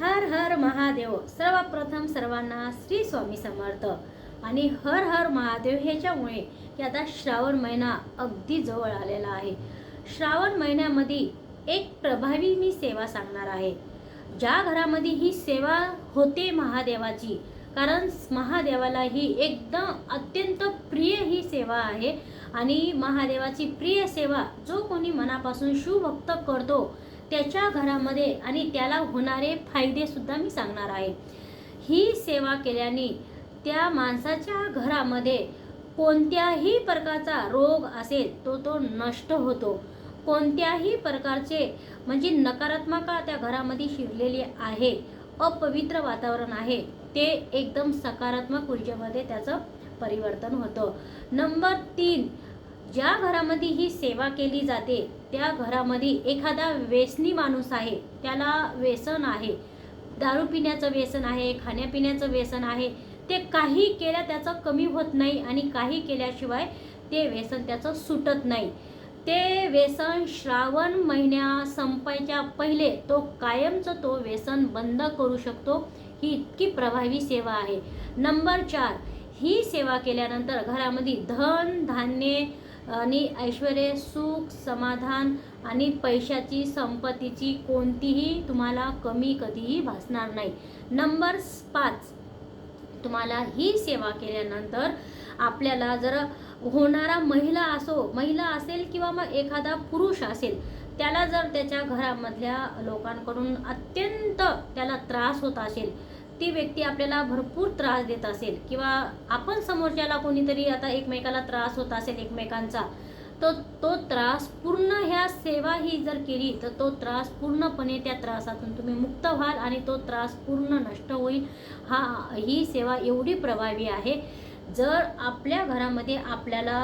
हर हर महादेव सर्वप्रथम सर्वांना श्री स्वामी समर्थ. आणि हर हर महादेव ह्याच्यामुळे की आता श्रावण महिना अगदी जवळ आलेला आहे. श्रावण महिन्यामध्ये एक प्रभावी मी सेवा सांगणार आहे. ज्या घरामध्ये ही सेवा होते महादेवाची कारण महादेवाला ही एकदम अत्यंत प्रिय ही सेवा आहे. आणि महादेवाची प्रिय सेवा जो कोणी मनापासून शिवभक्त करतो त्याच्या घरामध्ये आणि त्याला होणारे फायदेसुद्धा मी सांगणार आहे. ही सेवा केल्याने त्या माणसाच्या घरामध्ये कोणत्याही प्रकारचा रोग असेल तो तो नष्ट होतो. कोणत्याही प्रकारचे म्हणजे नकारात्मकता त्या घरामध्ये शिरलेली आहे अपवित्र वातावरण आहे ते एकदम सकारात्मक ऊर्जेमध्ये त्याचं परिवर्तन होतं. नंबर तीन ज्या घरामध्ये ही सेवा केली जाते त्या घरामध्ये एखादा व्यसनी माणूस आहे त्याला व्यसन आहे. दारू पिण्याचं व्यसन आहे खाण्यापिण्याचं व्यसन आहे ते काही केल्या त्याचं कमी होत नाही आणि काही केल्याशिवाय ते व्यसन त्याचं सुटत नाही. ते व्यसन श्रावण महिन्या संपायच्या पहिले तो कायमचं तो व्यसन बंद करू शकतो ही इतकी प्रभावी सेवा आहे. नंबर चार ही सेवा केल्यानंतर घरामध्ये धन धान्ये आणि ऐश्वर सुख समाधान आणि पैशाची संपत्तीची कोणतीही तुम्हाला कमी कधीही भासणार नाही. नंबर पाच तुम्हाला ही सेवा केल्यानंतर आपल्याला जर होणारा महिला असो महिला असेल किंवा मग एखादा पुरुष असेल त्याला जर त्याच्या घरामधल्या लोकांकडून अत्यंत त्याला त्रास होत असेल ती व्यक्ती आपल्याला भरपूर त्रास देत असेल किंवा आपण समोरच्याला कोणीतरी आता एकमेकाला त्रास होत असेल एकमेकांचा तो तो त्रास पूर्ण ह्या सेवा ही जर केली तर तो त्रास पूर्णपणे त्या त्रासातून तुम्ही मुक्त व्हाल आणि तो त्रास पूर्ण नष्ट होईल. हा ही सेवा एवढी प्रभावी आहे. जर आपल्या घरामध्ये आपल्याला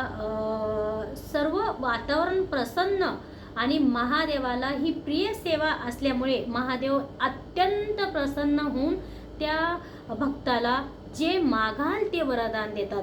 सर्व वातावरण प्रसन्न आणि महादेवाला ही प्रिय सेवा असल्यामुळे महादेव अत्यंत प्रसन्न होऊन त्या भक्ताला जे मागाल ते वरदान देतात.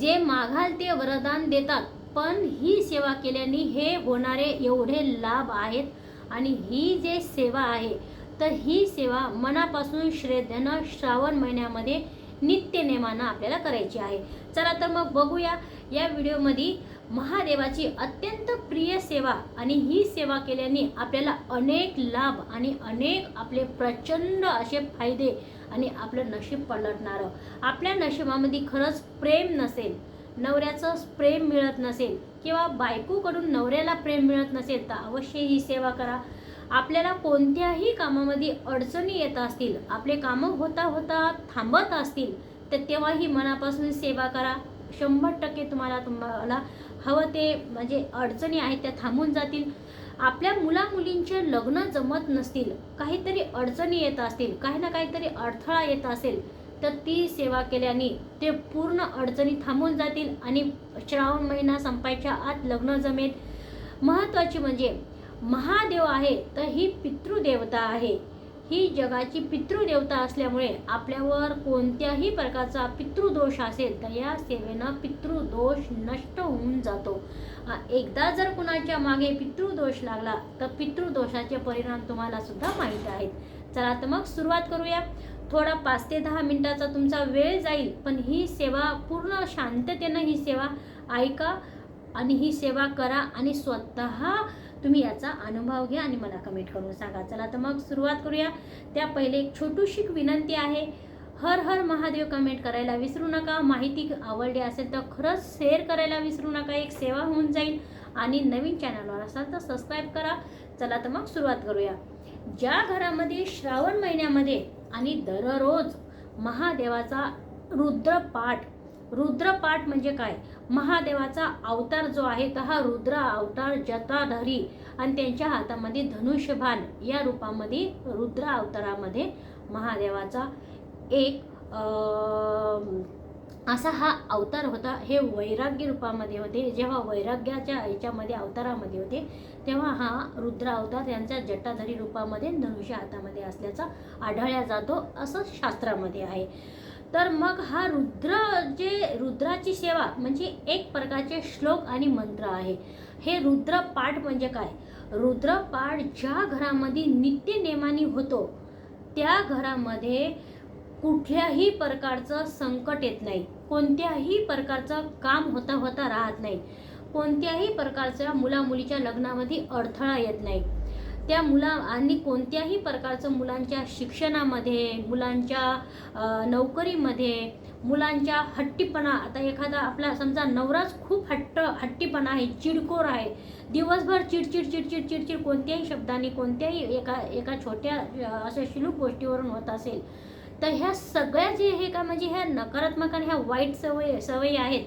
जे मागाल ते वरदान देतात पण ही सेवा केल्याने हे होणारे एवढे लाभ आहेत आणि ही जे सेवा आहे तर ही सेवा मनापासून श्रद्धेनं श्रावण महिन्यामध्ये नित्य नेमानं आपल्याला करायची आहे. चला तर मग बघूया या व्हिडिओमध्ये महादेवाची अत्यंत प्रिय सेवा आणि ही सेवा केल्याने आपल्याला अनेक लाभ आणि अनेक आपले प्रचंड असे फायदे आणि आपलं नशीब पलटणारं. आपल्या नशिबामध्ये खरंच प्रेम नसेल नवऱ्याचं प्रेम मिळत नसेल किंवा बायकोकडून नवऱ्याला प्रेम मिळत नसेल तर अवश्य ही सेवा करा. आपल्याला कोणत्याही कामामध्ये अडचणी येत असतील आपले कामं होता होता थांबत असतील तर तेव्हाही मनापासून सेवा करा. शंभर टक्के तुम्हाला तुम्हाला हवं ते म्हणजे अडचणी आहेत त्या थांबून जातील. आपल्या मुला मुलींचे लग्न जमत नसतील काहीतरी अडचणी येत असतील काही ना काहीतरी अडथळा येत असेल तर ती सेवा केल्याने ते पूर्ण अडचणी थांबून जातील आणि श्रावण महिना संपायच्या आत लग्न जमेल. महत्त्वाची म्हणजे महादेव आहे तर ही पितृदेवता आहे. ही जगाची पितृदेवता असल्यामुळे आपल्यावर कोणत्याही प्रकारचा पितृदोष असेल तर या सेवेनं पितृदोष नष्ट होऊन जातो. एकदा जर कुणाच्या मागे पितृदोष लागला तर पितृदोषाचे परिणाम तुम्हाला सुद्धा माहीत आहेत. चला तर मग सुरुवात करूया. थोडा पाच ते दहा मिनटाचा तुमचा वेळ जाईल पण ही सेवा पूर्ण शांततेनं ही सेवा ऐका आणि ही सेवा करा आणि स्वतः तुम्ही याचा अनुभव घ्या आणि मला कमेंट करून सांगा. चला तर मग सुरुवात करूया. त्या पहिले एक छोटूशी विनंती आहे. हर हर महादेव कमेंट करायला विसरू नका. माहिती आवडली असेल तर खरंच शेअर करायला विसरू नका. एक सेवा होऊन जाईल. आणि नवीन चॅनलवर असाल तर सबस्क्राईब करा. चला तर मग सुरुवात करूया. ज्या घरामध्ये श्रावण महिन्यामध्ये आणि दररोज महादेवाचा रुद्रपाठ रुद्रपाठ म्हणजे काय? महादेवाचा अवतार जो आहे तर हा रुद्र अवतार जटाधरी आणि त्यांच्या हातामध्ये धनुष्यबाण. या रूपामध्ये रुद्र अवतारामध्ये महादेवाचा एक असा हा अवतार होता. हे वैराग्य रूपामध्ये होते. जेव्हा वैराग्याच्या याच्यामध्ये अवतारामध्ये होते तेव्हा हा रुद्र अवतार यांच्या जटाधरी रूपामध्ये धनुष्य हातामध्ये असल्याचा आढळला जातो असं शास्त्रामध्ये आहे. तर मग हा रुद्र जे रुद्राची सेवा म्हणजे एक प्रकारचे श्लोक आणि मंत्र आहे. हे रुद्रपाठ म्हणजे काय? रुद्रपाठ ज्या घरामध्ये नित्यनेमाने होतो त्या घरामध्ये कुठल्याही प्रकारचं संकट येत नाही. कोणत्याही प्रकारचं काम होता होता राहत नाही. कोणत्याही प्रकारच्या मुलामुलीच्या लग्नामध्ये अडथळा येत नाही. त्या मुला आणि कोणत्याही प्रकारचं मुलांच्या शिक्षणामध्ये मुलांच्या नोकरीमध्ये मुलांच्या हट्टीपणा आता एखादा आपला समजा नवराच खूप हट्ट हट्टीपणा आहे चिडकोर आहे दिवसभर चिडचिड चिडचिड चिडचिड कोणत्याही शब्दाने कोणत्याही एका एका छोट्या अशा शिलूक गोष्टीवरून होत असेल तर ह्या सगळ्या जे हे का म्हणजे ह्या नकारात्मक आणि ह्या वाईट सवयी सवयी आहेत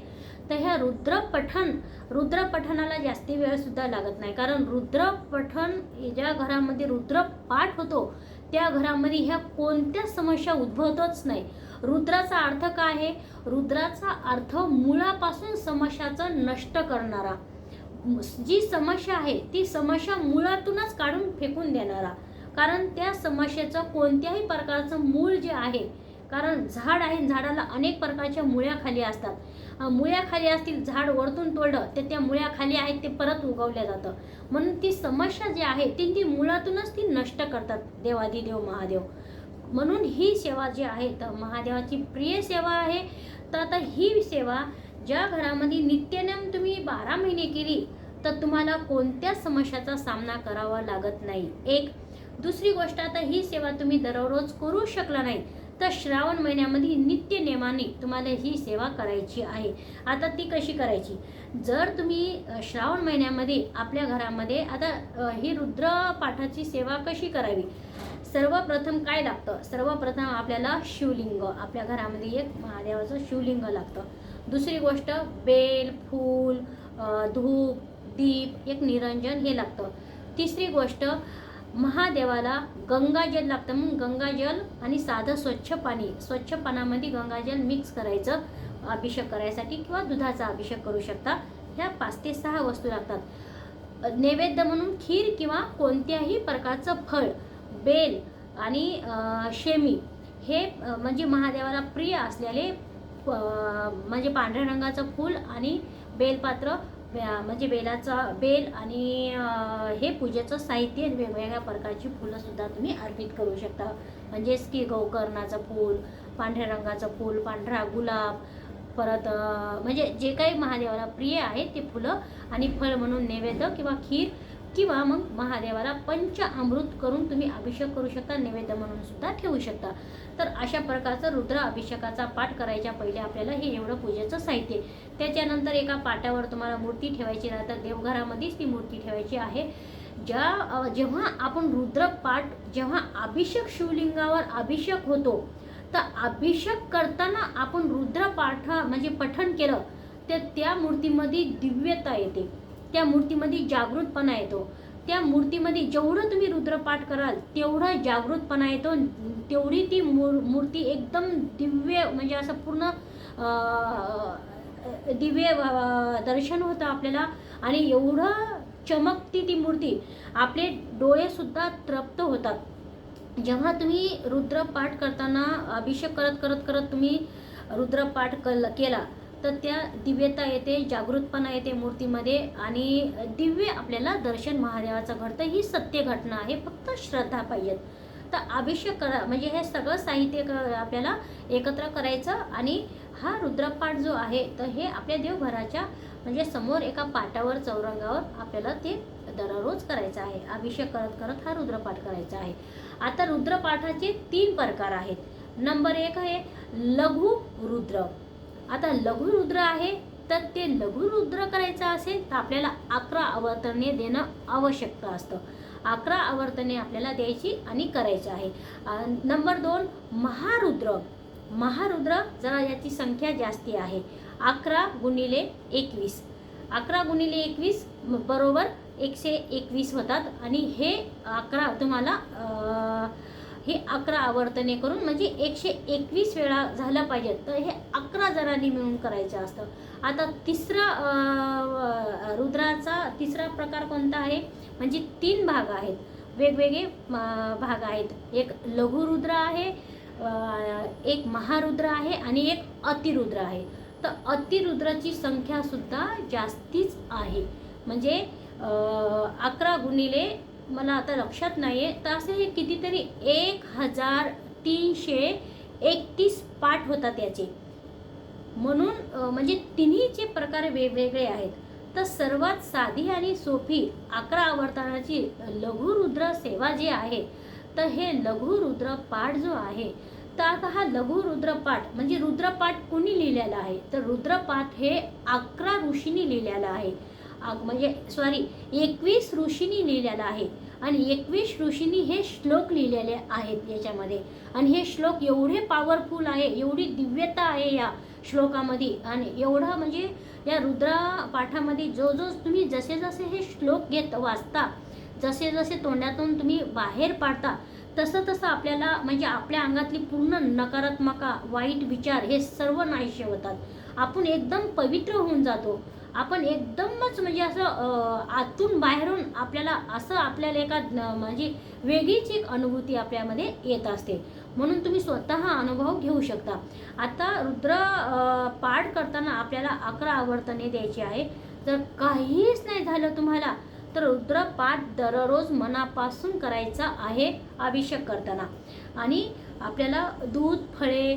तर ह्या रुद्रपठण रुद्रपठणाला जास्ती वेळसुद्धा लागत नाही. कारण रुद्रपठण ज्या घरामध्ये रुद्र पाठ होतो त्या घरामध्ये ह्या कोणत्याच समस्या उद्भवतच नाही. रुद्राचा अर्थ काय आहे? रुद्राचा अर्थ मुळापासून समस्याचं नष्ट करणारा. जी समस्या आहे ती समस्या मुळातूनच काढून फेकून देणारा. कारण त्या समस्येचं कोणत्याही प्रकारचं मूळ जे आहे कारण झाड आहे झाडाला अनेक प्रकारच्या मुळ्या खाली असतात. मुळ्याखाली असतील झाड वरतून तोडलं तर त्या मुळ्याखाली आहेत ते परत उगवल्या जातं. म्हणून ती समस्या जी आहे ती ती मुळातूनच ती नष्ट करतात देवादिदेव महादेव. म्हणून ही सेवा जी आहे तर महादेवाची प्रिय सेवा आहे. तर आता ही सेवा ज्या घरामध्ये नित्यनेम तुम्ही बारा महिने केली तर तुम्हाला कोणत्याच समस्याचा सामना करावा लागत नाही? एक दुसरी गोष्ट आता ही सेवा तुम्ही दररोज करू शकला नाही तर श्रावण महिन्यामध्ये नित्य नेमाने तुम्हाला ही सेवा करायची आहे. आता ती कशी करायची? जर तुम्ही श्रावण महिन्यामध्ये आपल्या घरामध्ये आता ही रुद्रपाठाची सेवा कशी करावी? सर्वप्रथम काय लागतं? सर्वप्रथम आपल्याला शिवलिंग आपल्या घरामध्ये एक महादेवाचं शिवलिंग लागतं. दुसरी गोष्ट बेल फूल धूप दीप एक निरंजन हे लागतं. तिसरी गोष्ट महादेवाला गंगाजल लागतं. मग गंगाजल आणि साधं स्वच्छ पाणी स्वच्छ पाण्यामध्ये गंगाजल मिक्स करायचं अभिषेक करायसाठी किंवा दुधाचा अभिषेक करू शकता. ह्या पाच ते सहा वस्तू लागतात. नैवेद्य म्हणून खीर किंवा कोणत्याही प्रकारचं फळ बेल आणि शेमी हे म्हणजे महादेवाला प्रिय असलेले म्हणजे पांढऱ्या रंगाचं फूल आणि बेलपात्र म्हणजे बेलाचा बेल आणि हे पूजेचं साहित्य वेगवेगळ्या प्रकारची फुलंसुद्धा तुम्ही अर्पित करू शकता. म्हणजेच की गोकर्णाचं फूल पांढऱ्या रंगाचं फूल पांढरा गुलाब परत म्हणजे जे काही महादेवाला प्रिय आहे ते फुलं आणि फळ म्हणून नैवेद्य किंवा खीर किंवा मग महादेवाला पंच अमृत करून तुम्ही अभिषेक करू शकता नैवेद्य म्हणून सुद्धा ठेवू शकता. तर अशा प्रकारचं रुद्र अभिषेकाचा पाठ करायच्या पहिले आपल्याला हे एवढं पूजेचं साहित्य त्याच्यानंतर एका पाटावर तुम्हाला मूर्ती ठेवायची राहतात देवघरामध्येच ती मूर्ती ठेवायची आहे. ज्या जेव्हा आपण रुद्र पाठ जेव्हा अभिषेक शिवलिंगावर अभिषेक होतो तर अभिषेक करताना आपण रुद्र पाठ म्हणजे पठण केलं तर त्या मूर्तीमध्ये दिव्यता येते. त्या मूर्तीमध्ये जागृतपणा येतो. त्या मूर्तीमध्ये जेवढं तुम्ही रुद्रपाठ कराल तेवढा जागृतपणा येतो तेवढी ती मूर मूर्ती एकदम दिव्य म्हणजे असं पूर्ण दिव्य दर्शन होतं आपल्याला आणि एवढं चमकती ती मूर्ती आपले डोळेसुद्धा तृप्त होतात. जेव्हा तुम्ही रुद्रपाठ करताना अभिषेक करत करत करत तुम्ही रुद्रपाठ कल केला तर त्या दिव्यता येते जागृतपणा येते मूर्तीमध्ये आणि दिव्य आपल्याला दर्शन महादेवाचं घडतं. ही सत्य घटना आहे फक्त श्रद्धा पाहिजेत. तर अभिषेक करा म्हणजे हे सगळं साहित्य क- आपल्याला एकत्र करायचं आणि हा रुद्रपाठ जो आहे तर हे आपल्या देवघराच्या म्हणजे समोर एका पाटावर चौरंगावर आपल्याला ते दररोज करायचं आहे. अभिषेक करत करत हा रुद्रपाठ करायचा आहे. आता रुद्रपाठाचे तीन प्रकार आहेत. नंबर एक आहे लघु रुद्र. आता लघुरुद्र आहे तर ते लघुरुद्र करायचं असेल तर आपल्याला अकरा आवर्तने देणं आवश्यक असतं. अकरा आवर्तने आपल्याला द्यायची आणि करायची आहे. नंबर दोन महारुद्र. महारुद्र जरा याची संख्या जास्ती आहे. अकरा गुणिले एकवीस. अकरा गुणिले एकवीस बरोबर एकशे एकवीस होतात आणि हे अकरा तुम्हाला हे अकरा आवर्तने करून म्हणजे एकशे एकवीस वेळा झालं पाहिजे. तर हे अकरा जणांनी मिळून करायचं असतं. आता तिसरा रुद्राचा तिसरा प्रकार कोणता आहे? म्हणजे तीन भाग आहेत. वेगवेगळे भाग आहेत. एक लघुरुद्र आहे एक महारुद्र आहे आणि एक अतिरुद्र आहे. तर अतिरुद्राची संख्यासुद्धा जास्तीच आहे. म्हणजे अकरा गुणिले मला आता लक्षात नाही आहे तर असे हे कितीतरी एक हजार तीनशे एकतीस पाठ होतात याचे. म्हणून म्हणजे तिन्हीचे प्रकार वेगवेगळे आहेत. तर सर्वात साधी आणि सोपी अकरा आवर्तनाची लघुरुद्र सेवा जी आहे तर हे लघुरुद्र पाठ जो आहे तर आता हा लघुरुद्र पाठ म्हणजे रुद्रपाठ कोणी लिहिलेला आहे? तर रुद्रपाठ हे अकरा ऋषींनी लिहिलेलं आहे. म्हणजे सॉरी एकवीस ऋषींनी लिहिलेलं आहे. आणि एकवीस ऋषींनी हे श्लोक लिहिलेले आहेत याच्यामध्ये. आणि हे श्लोक एवढे पॉवरफुल आहे एवढी दिव्यता आहे या श्लोकामध्ये. आणि एवढं म्हणजे या रुद्रा पाठामध्ये जो जो तुम्ही जसे जसे हे श्लोक घेत वाचता जसे जसे तोंडातून तुम्ही बाहेर पाडता तसं तसं आपल्याला म्हणजे आपल्या अंगातली पूर्ण नकारात्मका वाईट विचार हे सर्व नाहीसे होतात. आपण एकदम पवित्र होऊन जातो. आपण एकदमच म्हणजे असं आतून बाहेरून आपल्याला असं आपल्याला एका म्हणजे वेगळीच एक अनुभूती आपल्यामध्ये येत असते. म्हणून तुम्ही स्वतः हा अनुभव घेऊ शकता. आता रुद्र पाठ करताना आपल्याला अकरा आवर्तने द्यायची आहे. जर काहीच नाही झालं तुम्हाला तर रुद्र पाठ दररोज मनापासून करायचा आहे अभिषेक करताना. आणि आपल्याला दूध फळे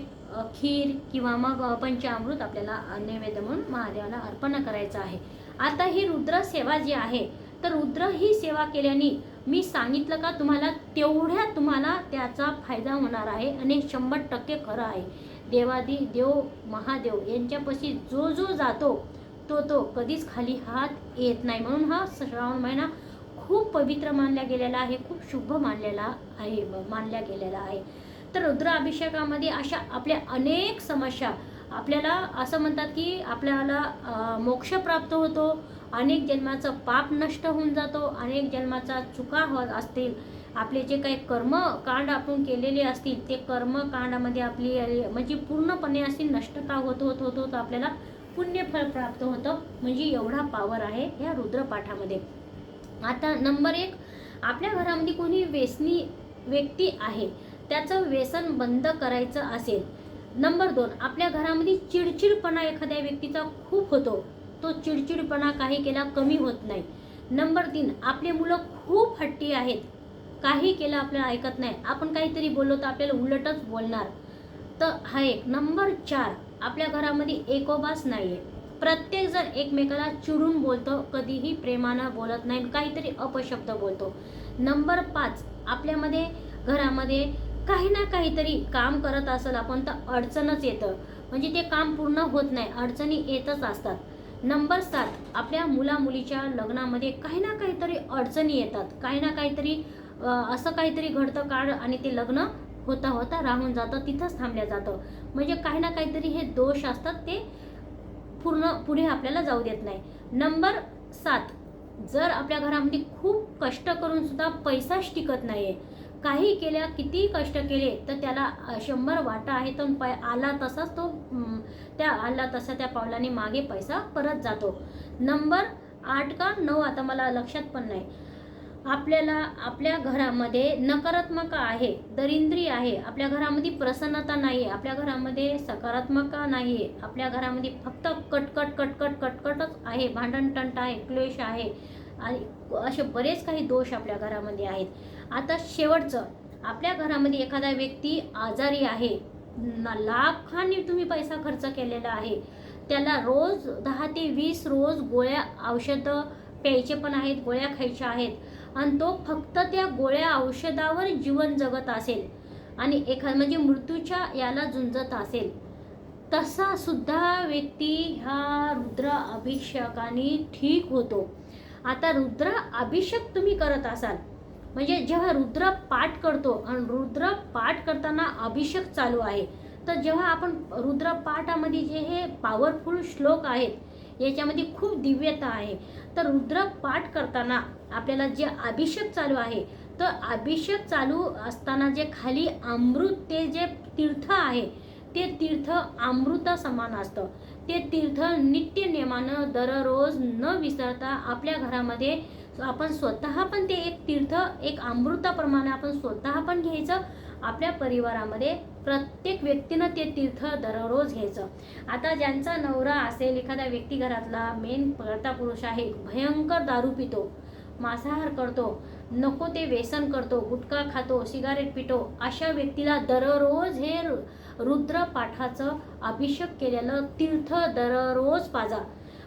खीर किंवा मग पंचामृत आपल्याला नैवेद्य म्हणून महादेवाला अर्पण करायचं आहे. आता ही रुद्र सेवा जी आहे तर रुद्र ही सेवा केल्याने मी सांगितलं का तुम्हाला तेवढ्या तुम्हाला त्याचा फायदा होणार आहे आणि शंभर टक्के खरं आहे. देवादी देव महादेव यांच्यापाशी जो जो जातो तो तो कधीच खाली हात येत नाही. म्हणून हा श्रावण महिना खूप पवित्र मानला गेलेला आहे खूप शुभ मानलेला आहे मानल्या गेलेला आहे. तर रुद्राभिषेकामध्ये अशा आपल्या अनेक समस्या आपल्याला असं म्हणतात की आपल्याला मोक्ष प्राप्त होतो अनेक जन्माचं पाप नष्ट होऊन जातो अनेक जन्माचा चुका होत असतील आपले जे काही कर्मकांड आपण केलेले असतील ते कर्मकांडामध्ये आपली म्हणजे पूर्णपणे अशी नष्टता होत होत होत होत आपल्याला पुण्यफळ प्राप्त होतं म्हणजे एवढा पावर आहे या रुद्रपाठामध्ये. आता नंबर एक आपल्या घरामध्ये कोणी व्यसनी व्यक्ती आहे त्याचं व्यसन बंद करायचं असेल. नंबर दोन आपल्या घरामध्ये चिडचिडपणा एखाद्या व्यक्तीचा खूप होतो. तो चिडचिडपणा काही केला कमी होत नाही. नंबर तीन आपले मुलं खूप हट्टी आहेत. काही केलं आपल्याला ऐकत नाही. आपण काहीतरी बोललो तर आपल्याला उलटच बोलणार. तर हा एक. नंबर चार आपल्या घरामध्ये एकोबास नाही आहे प्रत्येक जण एकमेकाला चिडून बोलतो कधीही प्रेमानं बोलत नाही काहीतरी अपशब्द बोलतो. नंबर पाच आपल्यामध्ये घरामध्ये काही ना काहीतरी काम करत असेल आपण तर अडचणच येतं. म्हणजे ते काम पूर्ण होत नाही अडचणी येतच असतात. नंबर सात आपल्या मुला मुलीच्या लग्नामध्ये काही ना काहीतरी अडचणी येतात. काही ना काहीतरी असं काहीतरी घडतं काळ आणि ते लग्न होता होता राहून जातं तिथंच थांबल्या जातं. म्हणजे काही ना काहीतरी हे दोष असतात ते पूर्ण पुढे आपल्याला जाऊ देत नाही. नंबर सात जर आपल्या घरामध्ये खूप कष्ट करून सुद्धा पैसाच टिकत नाही आहे काही केल्या किती कष्ट केले तर त्याला शंभर वाटा आहे तर पै आला तसाच तो त्या आला तसा त्या पावलाने मागे पैसा परत जातो. नंबर आठ का नऊ आता मला लक्षात पण नाही. आपल्याला आपल्या घरामध्ये नकारात्मक आहे दरिंद्री आहे आपल्या घरामध्ये प्रसन्नता नाही आहे आपल्या घरामध्ये सकारात्मकता नाही आहे आपल्या घरामध्ये फक्त कटकट कटकट कटकटच आहे भांडणटंट आहे क्लेश आहे आणि असे बरेच काही दोष आपल्या घरामध्ये आहेत. आता शेवटचं. आपल्या घरामध्ये एखादा व्यक्ती आजारी आहे लाखांनी तुम्ही पैसा खर्च केलेला आहे. त्याला रोज दहा ते वीस रोज गोळ्या औषधं प्यायचे पण आहेत गोळ्या खायच्या आहेत. आणि तो फक्त त्या गोळ्या औषधावर जीवन जगत असेल. आणि एखाद म्हणजे मृत्यूच्या याला झुंजत असेल. तसा सुद्धा व्यक्ती ह्या रुद्र अभिषेकाने ठीक होतो. आता रुद्र अभिषेक तुम्ही करत असाल. म्हणजे जेव्हा रुद्र पाठ करतो आणि रुद्र पाठ करताना अभिषेक चालू आहे तर जेव्हा आपण रुद्र पाठामध्ये जे हे पॉवरफुल श्लोक आहेत याच्यामध्ये खूप दिव्यता आहे. तर रुद्र पाठ करताना आपल्याला जे अभिषेक चालू आहे तर अभिषेक चालू असताना जे खाली अमृत ते जे तीर्थ आहे ते तीर्थ अमृता समान असतं. ते तीर्थ नित्य नियमानं दररोज न विसरता आपल्या घरामध्ये आपण स्वतः पण ते एक तीर्थ एक अमृताप्रमाणे आपण स्वतः पण घ्यायचं. आपल्या परिवारामध्ये प्रत्येक व्यक्तीनं ते तीर्थ दररोज घ्यायचं. आता ज्यांचा नवरा असेल एखादा व्यक्ती घरातला मेन कर्ता पुरुष आहे भयंकर दारू पितो मांसाहार करतो नको ते व्यसन करतो गुटखा खातो सिगारेट पितो अशा व्यक्तीला दररोज हे रुद्रपाठाचं अभिषेक केलेलं तीर्थ दररोज पाजा.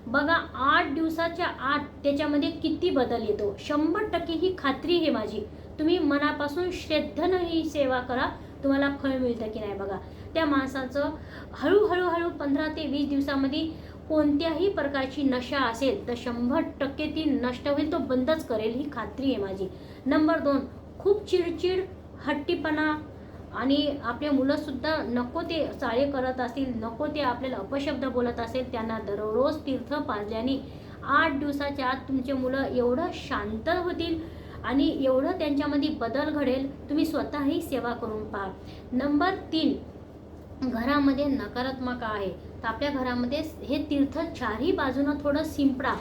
बघा आठ दिवसाच्या आत त्याच्यामध्ये किती बदल येतो. शंभर टक्के ही खात्री आहे माझी. तुम्ही मनापासून श्रद्धेनं ही सेवा करा. तुम्हाला फळ मिळतं की नाही बघा. त्या माणसाचं हळूहळू हळू पंधरा ते वीस दिवसामध्ये कोणत्याही प्रकारची नशा असेल तर शंभर टक्के ती नष्ट होईल तो बंदच करेल ही खात्री आहे माझी. नंबर दोन खूप चिडचिड हट्टीपणा आणि आपले मुलंसुद्धा नको ते चाळे करत असतील नको ते आपल्याला अपशब्द बोलत असेल त्यांना दररोज तीर्थ पाजल्याने आठ दिवसाच्या आत तुमचे मुलं एवढं शांत होतील आणि एवढं त्यांच्यामध्ये बदल घडेल तुम्ही स्वतःही सेवा करून पहा. नंबर तीन घरामध्ये नकारात्मक आहे. तर आपल्या घरामध्ये हे तीर्थ चारही बाजूनं थोडं शिंपडा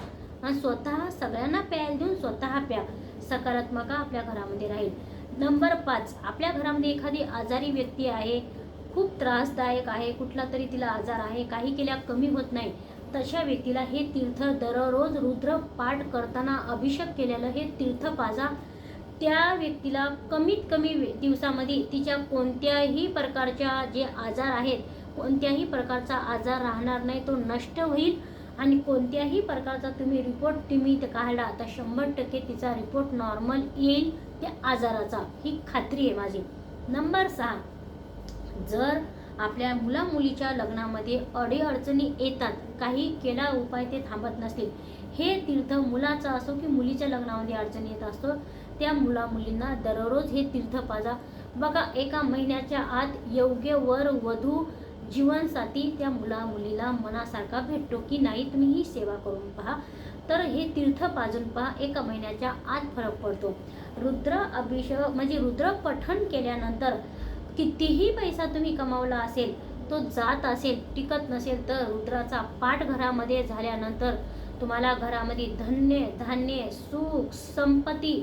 आणि स्वतः सगळ्यांना प्यायला देऊन स्वतः प्या. सकारात्मक आपल्या घरामध्ये राहील. नंबर पाच आपल्या घरामध्ये एखादी आजारी व्यक्ती आहे खूप त्रासदायक आहे कुठला तरी तिला आजार आहे काही केल्या कमी होत नाही तशा व्यक्तीला हे तीर्थ दररोज रुद्र पाठ करताना अभिषेक केलेलं हे तीर्थ पाजा त्या व्यक्तीला कमीत कमी दिवसामध्ये तिच्या कोणत्याही प्रकारच्या जे आजार आहेत कोणत्याही प्रकारचा आजार राहणार नाही तो नष्ट होईल. आणि कोणत्याही प्रकारचा तुम्ही रिपोर्ट तुम्ही काढला तर शंभर टक्के तिचा रिपोर्ट नॉर्मल येईल त्या आजाराचा. ही खात्री आहे माझी. नंबर सहा. जर आपल्या मुला मुलीच्या लग्नामध्ये अडीअडचणी येतात काही केला उपाय ते थांबत नसतील हे तीर्थ मुलाचं असो की मुलीच्या लग्नामध्ये अडचणी येत असतो त्या मुला मुलींना दररोज हे तीर्थ पाजा. बघा एका महिन्याच्या आत योग्य वर वधू जीवनसाथी त्या मुला मुलीला मनासारखा भेटतो की नाही तुम्ही ही सेवा करून पहा. तर हे तीर्थ पाजून पहा एका महिन्याच्या आत फरक पडतो. रुद्र अभिषेक म्हणजे रुद्र पठण केल्यानंतर कितीही पैसा तुम्ही कमावला असेल तो जात असेल टिकत नसेल तर रुद्राचा पाठ घरामध्ये झाल्यानंतर तुम्हाला घरामध्ये धन्य धान्य सुख संपत्ती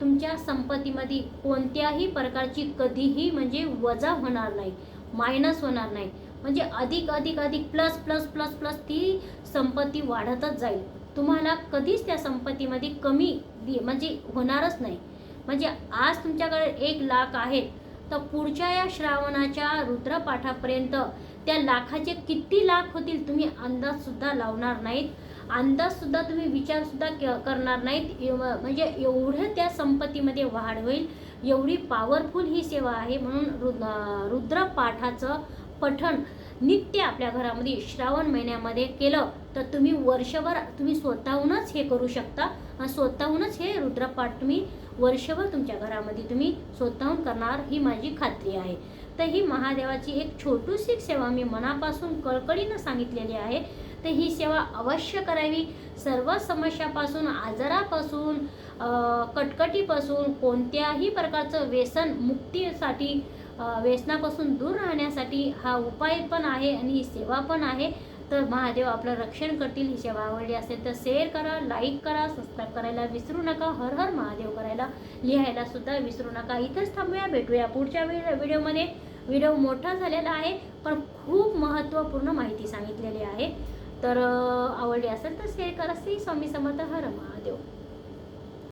तुमच्या संपत्तीमध्ये कोणत्याही प्रकारची कधीही म्हणजे वजा होणार नाही मायनस होणार नाही. म्हणजे अधिक अधिक अधिक प्लस प्लस प्लस प्लस ती संपत्ती वाढतच जाईल. तुम्हाला कधीच त्या संपत्तीमध्ये कमी म्हणजे होणारच नाही. म्हणजे आज तुमच्याकडे एक लाख आहे तर पुढच्या या श्रावणाच्या रुद्रपाठापर्यंत त्या लाखाचे किती लाख होतील तुम्ही अंदाजसुद्धा लावणार नाहीत. अंदाजसुद्धा तुम्ही विचारसुद्धा क- करणार नाहीत. एव- म्हणजे एवढं त्या संपत्तीमध्ये वाढ होईल. एवढी पॉवरफुल ही सेवा आहे म्हणून रुद्र रुद्रपाठाचं पठण नित्य आपल्या घरामध्ये श्रावण महिन्यामध्ये केलं तर तुम्ही वर्षभर तुम्ही स्वतःहूनच हे करू शकता. स्वतःहूनच हे रुद्रपाठ तुम्ही वर्षभर तुमच्या घरामध्ये तुम्ही स्वतःहून करणार ही माझी खात्री आहे. तर ही महादेवाची एक छोटीशी सेवा मी मनापासून कळकळीनं सांगितलेली आहे. तर ही सेवा अवश्य करावी. सर्व समस्यापासून आजारापासून कटकटीपासून कोणत्याही प्रकारचं व्यसन मुक्तीसाठी व्यसनापासून दूर राहण्यासाठी हा उपाय पण आहे आणि ही सेवा पण आहे. तर महादेव आपलं रक्षण करतील. ही सेवा आवडली असेल तर शेअर करा लाईक करा सबस्क्राईब करायला विसरू नका. हर हर महादेव करायला लिहायला सुद्धा विसरू नका. इथंच थांबूया. भेटूया पुढच्या व्हिडिओ व्हिडिओमध्ये. व्हिडिओ मोठा झालेला आहे पण खूप महत्त्वपूर्ण माहिती सांगितलेली आहे. तर आवडली असेल तर शेअर करा. श्री स्वामी समर्थ. हर महादेव.